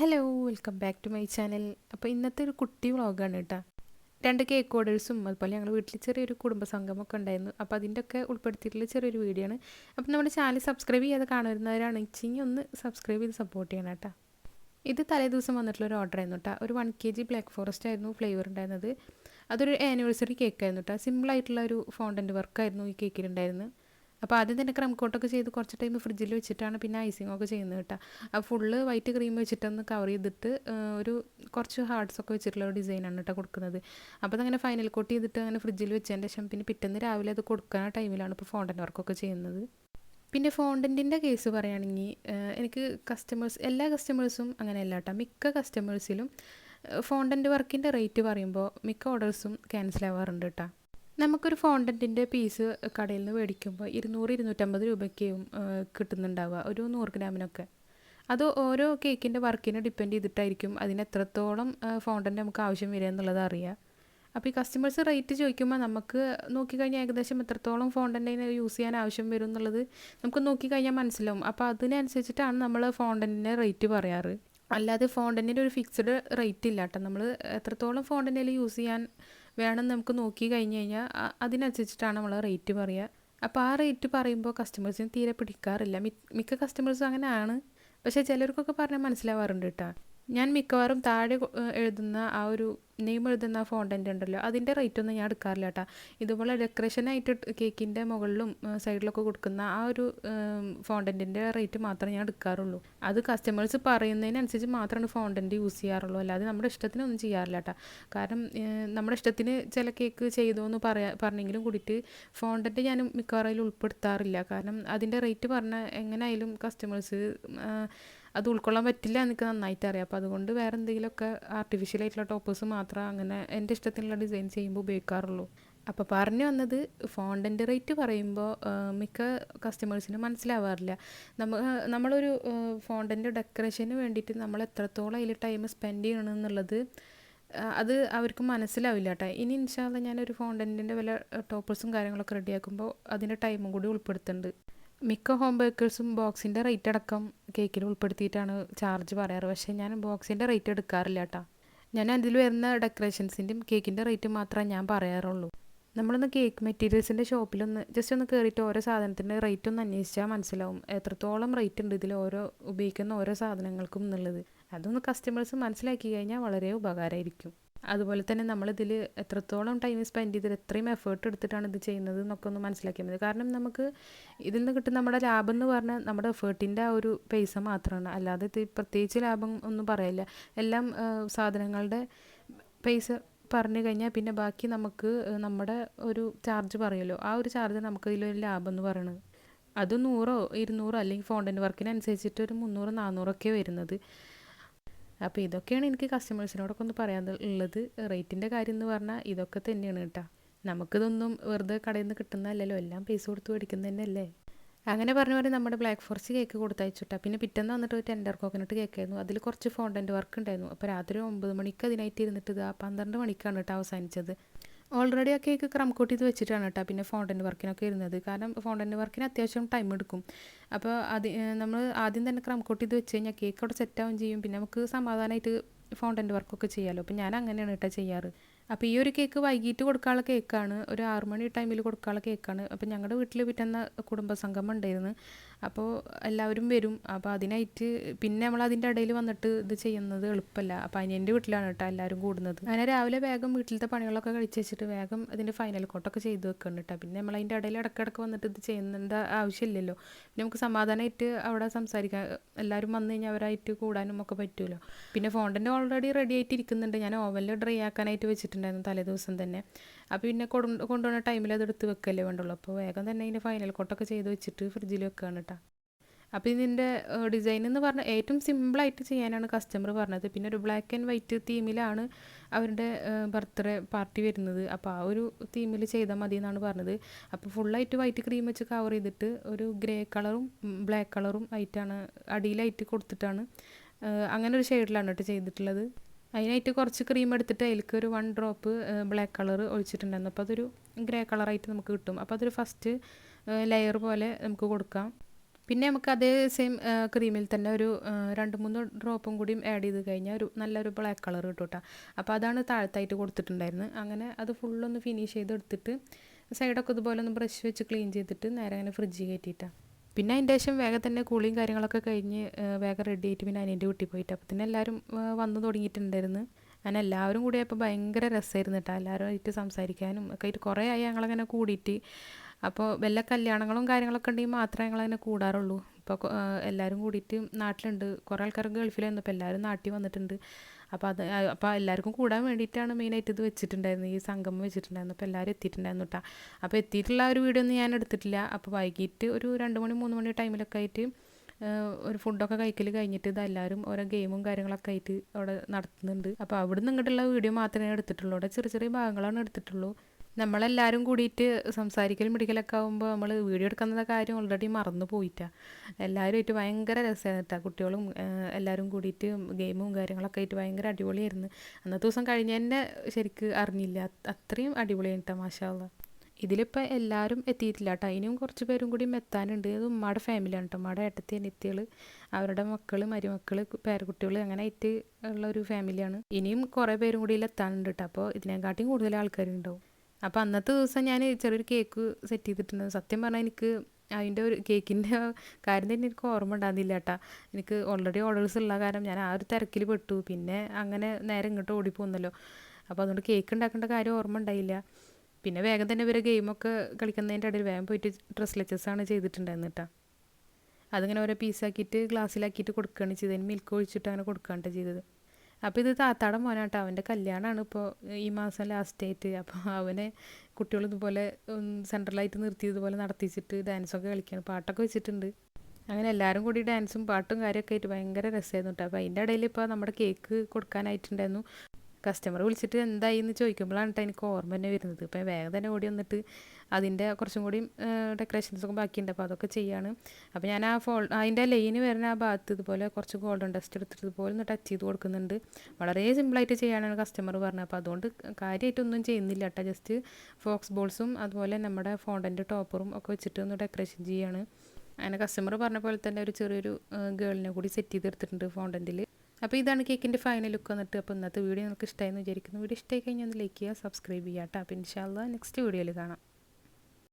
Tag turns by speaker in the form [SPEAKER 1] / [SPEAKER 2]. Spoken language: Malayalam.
[SPEAKER 1] Hello welcome back to my channel അപ്പോൾ ഇന്നത്തെ ഒരു കുട്ടി വ്ളോഗാണ് കേട്ടോ. രണ്ട് കേക്ക് ഓർഡേഴ്സും അതുപോലെ ഞങ്ങൾ വീട്ടിൽ ചെറിയൊരു കുടുംബ സംഗമമൊക്കെ ഉണ്ടായിരുന്നു. അപ്പോൾ അതിന്റെ ഒക്കെ ഉൾപ്പെടുത്തിയിട്ടുള്ള ചെറിയൊരു വീഡിയോ ആണ്. അപ്പോൾ നമ്മുടെ ചാനൽ സബ്സ്ക്രൈബ് ചെയ്യാതെ കാണുന്നവരാണെങ്കിൽ ഒന്ന് സബ്സ്ക്രൈബ് ചെയ്ത് സപ്പോർട്ട് ചെയ്യണം കേട്ടോ. ഇത് തലേ ദിവസം വന്നിട്ടുള്ള ഒരു ഓർഡർ ആയിരുന്നു കേട്ടോ. ഒരു one K G black forest ആയിരുന്നു ഫ്ലേവർ ഉണ്ടായിരുന്നത്. അതൊരു ആനിവേഴ്സറി കേക്ക് ആയിരുന്നു കേട്ടോ. സിമ്പിളായിട്ടുള്ള ഒരു ഫോണ്ടന്റ് വർക്കായിരുന്നു ഈ കേക്കിലുണ്ടായിരുന്നത് അപ്പോൾ ആദ്യം തന്നെ ക്രം കോട്ടൊക്കെ ചെയ്ത് കുറച്ച് ടൈം ഫ്രിഡ്ജിൽ വെച്ചിട്ടാണ് പിന്നെ ഐസിങ് ഒക്കെ ചെയ്യുന്നത് കേട്ടോ. അപ്പോൾ ഫുള്ള് വൈറ്റ് ക്രീം വെച്ചിട്ടൊന്ന് കവർ ചെയ്തിട്ട് ഒരു കുറച്ച് ഹാർട്സ് ഒക്കെ വെച്ചിട്ടുള്ള ഒരു ഡിസൈനാണ് കേട്ടോ കൊടുക്കുന്നത്. അപ്പോൾ അതങ്ങനെ ഫൈനൽ കോട്ട് ചെയ്തിട്ട് അങ്ങനെ ഫ്രിഡ്ജിൽ വെച്ചതിന്റെ ശേഷം പിന്നെ പിറ്റേന്ന് രാവിലെ അത് കൊടുക്കുന്ന ടൈമിലാണ് ഇപ്പോൾ ഫോണ്ടൻ വർക്കൊക്കെ ചെയ്യുന്നത്. പിന്നെ ഫോണ്ടന്റിന്റെ കേസ് പറയുകയാണെങ്കിൽ എനിക്ക് കസ്റ്റമേഴ്സ് എല്ലാ കസ്റ്റമേഴ്സും അങ്ങനെയല്ല കേട്ടോ. മിക്ക കസ്റ്റമേഴ്സിലും ഫോണ്ടന്റ് വർക്കിന്റെ റേറ്റ് പറയുമ്പോൾ മിക്ക ഓർഡേഴ്സും ക്യാൻസൽ ആവാറുണ്ട് കേട്ടോ. നമുക്കൊരു ഫോണ്ടന്റിന്റെ പീസ് കടയിൽ നിന്ന് മേടിക്കുമ്പോൾ ഇരുന്നൂറ് ഇരുന്നൂറ്റമ്പത് രൂപയ്ക്കും കിട്ടുന്നുണ്ടാവുക. ഒരു നൂറ് ഗ്രാമിനൊക്കെ. അത് ഓരോ കേക്കിന്റെ വർക്കിനെ ഡിപ്പെൻഡ് ചെയ്തിട്ടായിരിക്കും അതിന് എത്രത്തോളം ഫോണ്ടന്റ് നമുക്ക് ആവശ്യം വരിക എന്നുള്ളത് അറിയാം അപ്പോൾ ഈ കസ്റ്റമേഴ്സ് റേറ്റ് ചോദിക്കുമ്പോൾ നമുക്ക് നോക്കിക്കഴിഞ്ഞാൽ ഏകദേശം എത്രത്തോളം ഫോണ്ടന്റെ യൂസ് ചെയ്യാൻ ആവശ്യം വരും എന്നുള്ളത് നമുക്ക് നോക്കിക്കഴിഞ്ഞാൽ മനസ്സിലാവും. അപ്പോൾ അതിനനുസരിച്ചിട്ടാണ് നമ്മൾ ഫോണ്ടന്റിന്റെ റേറ്റ് പറയാറ്. അല്ലാതെ ഫോണ്ടന്റിന്റെ ഒരു ഫിക്സ്ഡ് റേറ്റ് ഇല്ല കേട്ടോ. നമ്മൾ എത്രത്തോളം ഫോണ്ടന്റിൽ യൂസ് ചെയ്യാൻ വേണം നമുക്ക് നോക്കി കഴിഞ്ഞ് കഴിഞ്ഞാൽ അതിനനുസരിച്ചിട്ടാണ് നമ്മൾ റേറ്റ് പറയുക അപ്പോൾ ആ റേറ്റ് പറയുമ്പോൾ കസ്റ്റമേഴ്സിന് തീരെ പിടിക്കാറില്ല. മിക്ക കസ്റ്റമേഴ്സും അങ്ങനെയാണ് പക്ഷേ ചിലർക്കൊക്കെ പറഞ്ഞാൽ മനസ്സിലാവാറുണ്ട് കേട്ടോ ഞാൻ മിക്കവാറും താഴെ എഴുതുന്ന ആ ഒരു നെയിം എഴുതുന്ന ഫോണ്ടന്റ് ഉണ്ടല്ലോ അതിന്റെ റേറ്റ് ഒന്നും ഞാൻ എടുക്കാറില്ല കേട്ടോ. ഇതുപോലെ ഡെക്കറേഷനായിട്ട് കേക്കിന്റെ മുകളിലും സൈഡിലൊക്കെ കൊടുക്കുന്ന ആ ഒരു ഫോണ്ടന്റിന്റെ റേറ്റ് മാത്രമേ ഞാൻ എടുക്കാറുള്ളൂ. അത് കസ്റ്റമേഴ്സ് പറയുന്നതിനനുസരിച്ച് മാത്രമാണ് ഫോണ്ടന്റ് യൂസ് ചെയ്യാറുള്ളൂ. അല്ലാതെ നമ്മുടെ ഇഷ്ടത്തിനൊന്നും ചെയ്യാറില്ല കേട്ടോ. കാരണം നമ്മുടെ ഇഷ്ടത്തിന് ചില കേക്ക് ചെയ്തു എന്ന് പറയാ പറഞ്ഞെങ്കിലും കൂടിയിട്ട് ഫോണ്ടന്റ് ഞാൻ മിക്കവാറും അതിൽ ഉൾപ്പെടുത്താറില്ല. കാരണം അതിന്റെ റേറ്റ് പറഞ്ഞാൽ എങ്ങനെയായാലും കസ്റ്റമേഴ്സ് അത് ഉൾക്കൊള്ളാൻ പറ്റില്ല എനിക്ക് നന്നായിട്ട് അറിയാം. അപ്പോൾ അതുകൊണ്ട് വേറെ എന്തെങ്കിലുമൊക്കെ ആർട്ടിഫിഷ്യൽ ആയിട്ടുള്ള ടോപ്പേഴ്സ് മാത്രം അങ്ങനെ എന്റെ ഇഷ്ടത്തിനുള്ള ഡിസൈൻ ചെയ്യുമ്പോൾ ഉപയോഗിക്കാറുള്ളൂ. അപ്പോൾ പറഞ്ഞു വന്നത് ഫോണ്ടന്റ് റേറ്റ് പറയുമ്പോൾ മിക്ക കസ്റ്റമേഴ്സിന് മനസ്സിലാവാറില്ല. നമ്മ നമ്മളൊരു ഫോണ്ടന്റ് ഡെക്കറേഷന് വേണ്ടിയിട്ട് നമ്മൾ എത്രത്തോളം അതിൽ ടൈം സ്പെൻഡ് ചെയ്യണം എന്നുള്ളത് അത് അവർക്ക് മനസ്സിലാവില്ല കേട്ടോ ഇനി ഇൻഷാല്ല ഞാനൊരു ഫോണ്ടന്റിന്റെ വല്ല ടോപ്പേഴ്സും കാര്യങ്ങളൊക്കെ റെഡിയാക്കുമ്പോൾ അതിന്റെ ടൈമും കൂടി ഉൾപ്പെടുത്തുന്നുണ്ട്. മിക്ക ഹോം ബേക്കേഴ്സും ബോക്സിന്റെ റേറ്റ് അടക്കം കേക്കിൽ ഉൾപ്പെടുത്തിയിട്ടാണ് ചാർജ് പറയാറ്. പക്ഷേ ഞാൻ ബോക്സിന്റെ റേറ്റ് എടുക്കാറില്ല കേട്ടോ ഞാൻ അതിൽ വരുന്ന ഡെക്കറേഷൻസിന്റെയും കേക്കിന്റെ റേറ്റ് മാത്രമേ ഞാൻ പറയാറുള്ളൂ. നമ്മളൊന്ന് കേക്ക് മെറ്റീരിയൽസിന്റെ ഷോപ്പിലൊന്ന് ജസ്റ്റ് ഒന്ന് കയറിയിട്ട് ഓരോ സാധനത്തിന്റെ റേറ്റ് ഒന്ന് അന്വേഷിച്ചാൽ മനസ്സിലാവും എത്രത്തോളം റേറ്റ് ഉണ്ട് ഇതിൽ ഓരോ ഉപയോഗിക്കുന്ന ഓരോ സാധനങ്ങൾക്കും എന്നുള്ളത്. അതൊന്ന് കസ്റ്റമേഴ്സ് മനസ്സിലാക്കി കഴിഞ്ഞാൽ വളരെ ഉപകാരമായിരിക്കും അതുപോലെ തന്നെ നമ്മളിതിൽ എത്രത്തോളം ടൈം സ്പെൻഡ് ചെയ്തിട്ട് എത്രയും എഫേർട്ട് എടുത്തിട്ടാണ് ഇത് ചെയ്യുന്നത് എന്നൊക്കെ ഒന്ന് മനസ്സിലാക്കിയാൽ മതി. കാരണം നമുക്ക് ഇതിൽ നിന്ന് കിട്ടുന്ന നമ്മുടെ ലാഭം എന്ന് പറഞ്ഞാൽ നമ്മുടെ എഫേർട്ടിന്റെ ആ ഒരു പൈസ മാത്രമാണ്. അല്ലാതെ പ്രത്യേകിച്ച് ലാഭം ഒന്നും പറയില്ല. എല്ലാം സാധനങ്ങളുടെ പൈസ പറഞ്ഞു കഴിഞ്ഞാൽ പിന്നെ ബാക്കി നമുക്ക് നമ്മുടെ ഒരു ചാർജ് പറയുമല്ലോ ആ ഒരു ചാർജ് നമുക്ക് ഇതിലൊരു ലാഭം എന്ന് പറയുന്നത് അത് നൂറോ ഇരുന്നൂറോ അല്ലെങ്കിൽ ഫോണ്ടന്റ് വർക്കിനനുസരിച്ചിട്ട് ഒരു മുന്നൂറ് നാനൂറൊക്കെ വരുന്നത്. അപ്പോൾ ഇതൊക്കെയാണ് എനിക്ക് കസ്റ്റമേഴ്സിനോടൊക്കെ ഒന്ന് പറയാൻ ഉള്ളത് റേറ്റിന്റെ കാര്യം എന്ന് പറഞ്ഞാൽ ഇതൊക്കെ തന്നെയാണ് കേട്ടോ നമുക്കിതൊന്നും വെറുതെ കടയിൽ നിന്ന് കിട്ടുന്നതല്ലല്ലോ. എല്ലാം പൈസ കൊടുത്ത് മേടിക്കുന്നത് തന്നെയല്ലേ അങ്ങനെ പറഞ്ഞ പോലെ നമ്മുടെ ബ്ലാക്ക് ഫോറസ്റ്റ് കേക്ക് കൊടുത്തയച്ചുട്ടാ പിന്നെ പിറ്റേന്ന് വന്നിട്ട് ഒരു ടെൻഡർ കോക്കനട്ട് കേക്കായിരുന്നു അതിൽ കുറച്ച് ഫോണ്ടന്റ് വർക്ക് ഉണ്ടായിരുന്നു. അപ്പോൾ രാത്രി ഒമ്പത് മണിക്ക് അതിനായിട്ട് ഇരുന്നിട്ട് ഇത് പന്ത്രണ്ട് മണിക്കാണ് കേട്ടോ അവസാനിച്ചത്. ഓൾറെഡി ആ കേക്ക് ക്രം കോട്ട് ചെയ്ത് വെച്ചിട്ടാണ് കേട്ടോ പിന്നെ ഫോണ്ടന്റ് വർക്കിനൊക്കെ ഇരുന്നത്. കാരണം ഫോണ്ടന്റ് വർക്കിന് അത്യാവശ്യം ടൈം എടുക്കും. അപ്പോൾ അത് നമ്മൾ ആദ്യം തന്നെ ക്രം കോട്ട് ചെയ്ത് വെച്ച് കഴിഞ്ഞാൽ കേക്ക് അവിടെ സെറ്റാവും ചെയ്യും. പിന്നെ നമുക്ക് സമാധാനമായിട്ട് ഫോണ്ടന്റ് വർക്കൊക്കെ ചെയ്യാമല്ലോ അപ്പോൾ ഞാൻ അങ്ങനെയാണ് കേട്ടോ ചെയ്യാറ്. അപ്പോൾ ഈ ഒരു കേക്ക് വൈകിട്ട് കൊടുക്കാനുള്ള കേക്കാണ് ഒരു ആറുമണി ടൈമിൽ കൊടുക്കാനുള്ള കേക്കാണ് അപ്പോൾ ഞങ്ങളുടെ വീട്ടിൽ വിറ്റുന്ന കുടുംബസംഗമം ഉണ്ടായിരുന്നു. അപ്പോൾ എല്ലാവരും വരും. അപ്പോൾ അതിനായിട്ട് പിന്നെ നമ്മൾ അതിന്റെ ഇടയിൽ വന്നിട്ട് ഇത് ചെയ്യുന്നത് എളുപ്പമല്ല. അപ്പോൾ അനിയന്റെ വീട്ടിലാണ് കേട്ടോ എല്ലാവരും കൂടുന്നത്. അങ്ങനെ രാവിലെ വേഗം വീട്ടിലത്തെ പണികളൊക്കെ കഴിച്ച് വെച്ചിട്ട് വേഗം ഇതിന്റെ ഫൈനൽ കോട്ടൊക്കെ ചെയ്ത് വെക്കുന്നുണ്ട് കേട്ടോ. പിന്നെ നമ്മൾ അതിന്റെ ഇടയിൽ ഇടയ്ക്കിടയ്ക്ക് വന്നിട്ട് ഇത് ചെയ്യുന്നതിന്റെ ആവശ്യമില്ലല്ലോ. പിന്നെ നമുക്ക് സമാധാനമായിട്ട് അവിടെ സംസാരിക്കാം എല്ലാവരും വന്നു കഴിഞ്ഞാൽ അവരായിട്ട് കൂടാനും ഒക്കെ പറ്റുമല്ലോ പിന്നെ ഫോണ്ടന്റെ ഓൾറെഡി റെഡി ആയിട്ട് ഇരിക്കുന്നുണ്ട്. ഞാൻ ഓവനിൽ ഡ്രൈ ആക്കാനായിട്ട് വെച്ചിട്ടുണ്ടായിരുന്നു തലേ ദിവസം തന്നെ. അപ്പോൾ പിന്നെ കൊണ്ട് കൊണ്ടുപോകുന്ന ടൈമിൽ അത് എടുത്ത് വെക്കല്ലേ വേണ്ടുള്ളൂ. അപ്പോൾ വേഗം തന്നെ അതിന്റെ ഫൈനൽ കോട്ടൊക്കെ ചെയ്ത് വെച്ചിട്ട് ഫ്രിഡ്ജിൽ വെക്കുകയാണ് അപ്പോൾ ഇതിന്റെ ഡിസൈൻ എന്ന് പറഞ്ഞാൽ ഏറ്റവും സിമ്പിളായിട്ട് ചെയ്യാനാണ് കസ്റ്റമർ പറഞ്ഞത്. പിന്നെ ഒരു ബ്ലാക്ക് ആൻഡ് വൈറ്റ് തീമിലാണ് അവരുടെ ബർത്ത്ഡേ പാർട്ടി വരുന്നത്. അപ്പോൾ ആ ഒരു തീമിൽ ചെയ്താൽ മതി എന്നാണ് പറഞ്ഞത് അപ്പോൾ ഫുള്ളായിട്ട് വൈറ്റ് ക്രീം വെച്ച് കവർ ചെയ്തിട്ട് ഒരു ഗ്രേ കളറും ബ്ലാക്ക് കളറും ആയിട്ടാണ് അടിയിലായിട്ട് കൊടുത്തിട്ടാണ് അങ്ങനെ ഒരു ഷെയ്ഡിലാണ് കേട്ടോ ചെയ്തിട്ടുള്ളത്. അതിനായിട്ട് കുറച്ച് ക്രീം എടുത്തിട്ട് അതിലേക്ക് ഒരു വൺ ഡ്രോപ്പ് ബ്ലാക്ക് കളർ ഒഴിച്ചിട്ടുണ്ടായിരുന്നു. അപ്പോൾ അതൊരു ഗ്രേ കളറായിട്ട് നമുക്ക് കിട്ടും. അപ്പോൾ അതൊരു ഫസ്റ്റ് ലെയർ പോലെ നമുക്ക് കൊടുക്കാം. പിന്നെ നമുക്ക് അതേ സെയിം ക്രീമിൽ തന്നെ ഒരു രണ്ട് മൂന്ന് ഡ്രോപ്പും കൂടിയും ആഡ് ചെയ്ത് കഴിഞ്ഞാൽ ഒരു നല്ലൊരു ബ്ലാക്ക് കളർ കിട്ടും കേട്ടോ അപ്പോൾ അതാണ് താഴത്തായിട്ട് കൊടുത്തിട്ടുണ്ടായിരുന്നത് അങ്ങനെ അത് ഫുള്ളൊന്ന് ഫിനിഷ് ചെയ്ത് എടുത്തിട്ട് സൈഡൊക്കെ ഇതുപോലെ ഒന്ന് ബ്രഷ് വെച്ച് ക്ലീൻ ചെയ്തിട്ട് നേരെ അങ്ങനെ ഫ്രിഡ്ജിൽ കയറ്റിയിട്ടാണ് പിന്നെ അതിന്റെ ശേഷം വേഗം തന്നെ കൂളിയും കാര്യങ്ങളൊക്കെ കഴിഞ്ഞ് വേഗം റെഡി ആയിട്ട് പിന്നെ അനിയന്റെ വീട്ടിൽ പോയിട്ട്. അപ്പോൾ തന്നെ എല്ലാവരും വന്നു തുടങ്ങിയിട്ടുണ്ടായിരുന്നു. അങ്ങനെ എല്ലാവരും കൂടി അപ്പോൾ ഭയങ്കര രസമായിരുന്നു കേട്ടോ എല്ലാവരും ആയിട്ട് സംസാരിക്കാനും ഒക്കെ ആയിട്ട് കുറേ ആയി ഞങ്ങളങ്ങനെ കൂടിയിട്ട്. അപ്പോൾ വല്ല കല്യാണങ്ങളും കാര്യങ്ങളൊക്കെ ഉണ്ടെങ്കിൽ മാത്രമേ ഞങ്ങളങ്ങനെ കൂടാറുള്ളൂ. ഇപ്പോൾ എല്ലാവരും കൂടിയിട്ട് നാട്ടിലുണ്ട്. കുറേ ആൾക്കാർ ഗൾഫിലായിരുന്നു. അപ്പോൾ എല്ലാവരും നാട്ടിൽ വന്നിട്ടുണ്ട്. അപ്പോൾ അത് അപ്പോൾ എല്ലാവർക്കും കൂടാൻ വേണ്ടിയിട്ടാണ് മെയിനായിട്ട് ഇത് വെച്ചിട്ടുണ്ടായിരുന്നത് ഈ സംഗമം വെച്ചിട്ടുണ്ടായിരുന്നു. അപ്പോൾ എല്ലാവരും എത്തിയിട്ടുണ്ടായിരുന്നു കേട്ടോ അപ്പോൾ എത്തിയിട്ടുള്ള ഒരു വീഡിയോ ഒന്നും ഞാൻ എടുത്തിട്ടില്ല. അപ്പോൾ വൈകിട്ട് ഒരു രണ്ട് മണി മൂന്ന് മണി ടൈമിലൊക്കെ ആയിട്ട് ഒരു ഫുഡൊക്കെ കഴിക്കൽ കഴിഞ്ഞിട്ട് ഇത് എല്ലാവരും ഓരോ ഗെയിമും കാര്യങ്ങളൊക്കെ ആയിട്ട് അവിടെ നടത്തുന്നുണ്ട്. അപ്പോൾ അവിടെ നിന്ന് ഇങ്ങോട്ടുള്ള വീഡിയോ മാത്രമേ എടുത്തിട്ടുള്ളൂ. അവിടെ ചെറിയ ചെറിയ ഭാഗങ്ങളാണ് എടുത്തിട്ടുള്ളൂ. നമ്മളെല്ലാവരും കൂടിയിട്ട് സംസാരിക്കലും പിടിക്കലൊക്കെ ആകുമ്പോൾ നമ്മൾ വീഡിയോ എടുക്കുന്ന കാര്യം ഓൾറെഡി മറന്നു പോയിട്ടാ. എല്ലാവരും ആയിട്ട് ഭയങ്കര രസമായിരുന്നു കേട്ടോ കുട്ടികളും എല്ലാവരും കൂടിയിട്ട് ഗെയിമും കാര്യങ്ങളൊക്കെ ആയിട്ട് ഭയങ്കര അടിപൊളിയായിരുന്നു. അന്നത്തെ ദിവസം കഴിഞ്ഞ തന്നെ ശരിക്ക് അറിഞ്ഞില്ല. അത് അത്രയും അടിപൊളിയാണ് കേട്ടോ മാഷാള്ള ഇതിലിപ്പോൾ എല്ലാവരും എത്തിയിട്ടില്ല കേട്ടോ ഇനിയും കുറച്ച് പേരും കൂടി എത്താനുണ്ട്. അത് ഉമ്മയുടെ ഫാമിലിയാണ് കേട്ടോ ഉമ്മയുടെ ഏട്ടത്തി അനിത്യകൾ അവരുടെ മക്കൾ മരുമക്കൾ പേരക്കുട്ടികൾ അങ്ങനെ ആയിട്ട് ഉള്ള ഒരു ഫാമിലിയാണ് ഇനിയും കുറേ പേരും കൂടി എത്താനുണ്ട് കേട്ടോ അപ്പോൾ ഇതിനെക്കാട്ടിയും കൂടുതൽ ആൾക്കാരുണ്ടാവും. അപ്പോൾ അന്നത്തെ ദിവസം ഞാൻ ചെറിയൊരു കേക്ക് സെറ്റ് ചെയ്തിട്ടുണ്ട്. സത്യം പറഞ്ഞാൽ എനിക്ക് അതിന്റെ ഒരു കേക്കിന്റെ കാര്യം തന്നെ എനിക്ക് ഓർമ്മ ഉണ്ടാകുന്നില്ല കേട്ടാ എനിക്ക് ഓൾറെഡി ഓർഡേഴ്സ് ഉള്ള കാരണം ഞാൻ ആ ഒരു തിരക്കിൽ പെട്ടു. പിന്നെ അങ്ങനെ നേരെ ഇങ്ങോട്ട് ഓടിപ്പോന്നല്ലോ. അപ്പോൾ അതുകൊണ്ട് കേക്ക് ഉണ്ടാക്കേണ്ട കാര്യം ഓർമ്മ ഉണ്ടായില്ല. പിന്നെ വേഗം തന്നെ ഇവരെ ഗെയിമൊക്കെ കളിക്കുന്നതിന്റെ ഇടയിൽ വേഗം പോയിട്ട് ഡ്രസ് ആണ് ചെയ്തിട്ടുണ്ടായിരുന്നു കേട്ടോ അതിങ്ങനെ ഓരോ പീസാക്കിയിട്ട് ഗ്ലാസ്സിലാക്കിയിട്ട് കൊടുക്കുകയാണ് ചെയ്തത്. മിൽക്ക് ഒഴിച്ചിട്ട് അങ്ങനെ കൊടുക്കുകയാണ് ചെയ്തത്. അപ്പോൾ ഇത് താത്താടെ മോനാട്ടോ അവന്റെ കല്യാണമാണ് ഇപ്പോൾ ഈ മാസം ലാസ്റ്റ് ആയിട്ട്. അപ്പോൾ അവനെ കുട്ടികൾ ഇതുപോലെ സെൻട്രലായിട്ട് നിർത്തിയതുപോലെ നടത്തിച്ചിട്ട് ഡാൻസൊക്കെ കളിക്കുകയാണ് പാട്ടൊക്കെ വെച്ചിട്ടുണ്ട്. അങ്ങനെ എല്ലാവരും കൂടി ഡാൻസും പാട്ടും കാര്യമൊക്കെ ആയിട്ട് ഭയങ്കര രസമായിരുന്നു കേട്ടോ അപ്പോൾ അതിന്റെ ഇടയിൽ ഇപ്പോൾ നമ്മുടെ കേക്ക് കൊടുക്കാനായിട്ടുണ്ടായിരുന്നു. കസ്റ്റമർ വിളിച്ചിട്ട് എന്തായി എന്ന് ചോദിക്കുമ്പോഴാണ് കേട്ടോ എനിക്ക് ഓർമ്മ തന്നെ വരുന്നത്. ഇപ്പം വേഗം തന്നെ ഓടി വന്നിട്ട് അതിന്റെ കുറച്ചും കൂടി ഡെക്കറേഷൻസ് ഒക്കെ ബാക്കിയുണ്ട്. അപ്പോൾ അതൊക്കെ ചെയ്യാണ്. അപ്പോൾ ഞാൻ ആ ഫോൾ അതിന്റെ ലൈന് വരുന്ന ആ ഭാഗത്ത് ഇതുപോലെ കുറച്ച് ഗോൾഡൻ ഡസ്റ്റ് എടുത്തിട്ട് ഇതുപോലെ ഒന്ന് ടച്ച് ചെയ്ത് കൊടുക്കുന്നുണ്ട്. വളരെ സിമ്പിളായിട്ട് ചെയ്യാനാണ് കസ്റ്റമർ പറഞ്ഞത്. അപ്പോൾ അതുകൊണ്ട് കാര്യമായിട്ടൊന്നും ചെയ്യുന്നില്ല കേട്ടോ ജസ്റ്റ് ഫോക്സ് ബോൾസും അതുപോലെ നമ്മുടെ ഫോണ്ടന്റെ ടോപ്പറും ഒക്കെ വെച്ചിട്ട് ഒന്ന് ഡെക്കറേഷൻ ചെയ്യാണ്. അങ്ങനെ കസ്റ്റമർ പറഞ്ഞ പോലെ തന്നെ ഒരു ചെറിയൊരു ഗേളിനെ കൂടി സെറ്റ് ചെയ്തെടുത്തിട്ടുണ്ട് ഫോണ്ടന്റിൽ അപ്പോൾ ഇതാണ് കേക്കിന്റെ ഫൈനൽ ലുക്ക് വന്നിട്ട് അപ്പോൾ ഇന്നത്തെ വീഡിയോ നിങ്ങൾക്ക് ഇഷ്ടമായി എന്ന് വിചാരിക്കുന്നു. വീഡിയോ ഇഷ്ടമായി കഴിഞ്ഞാൽ ഒന്ന് ലൈക്ക് ചെയ്യുക സബ്സ്ക്രൈബ് ചെയ്യുക കേട്ടോ. അപ്പോൾ ഇൻഷാല്ല നെക്സ്റ്റ് വീഡിയോയിൽ കാണാം.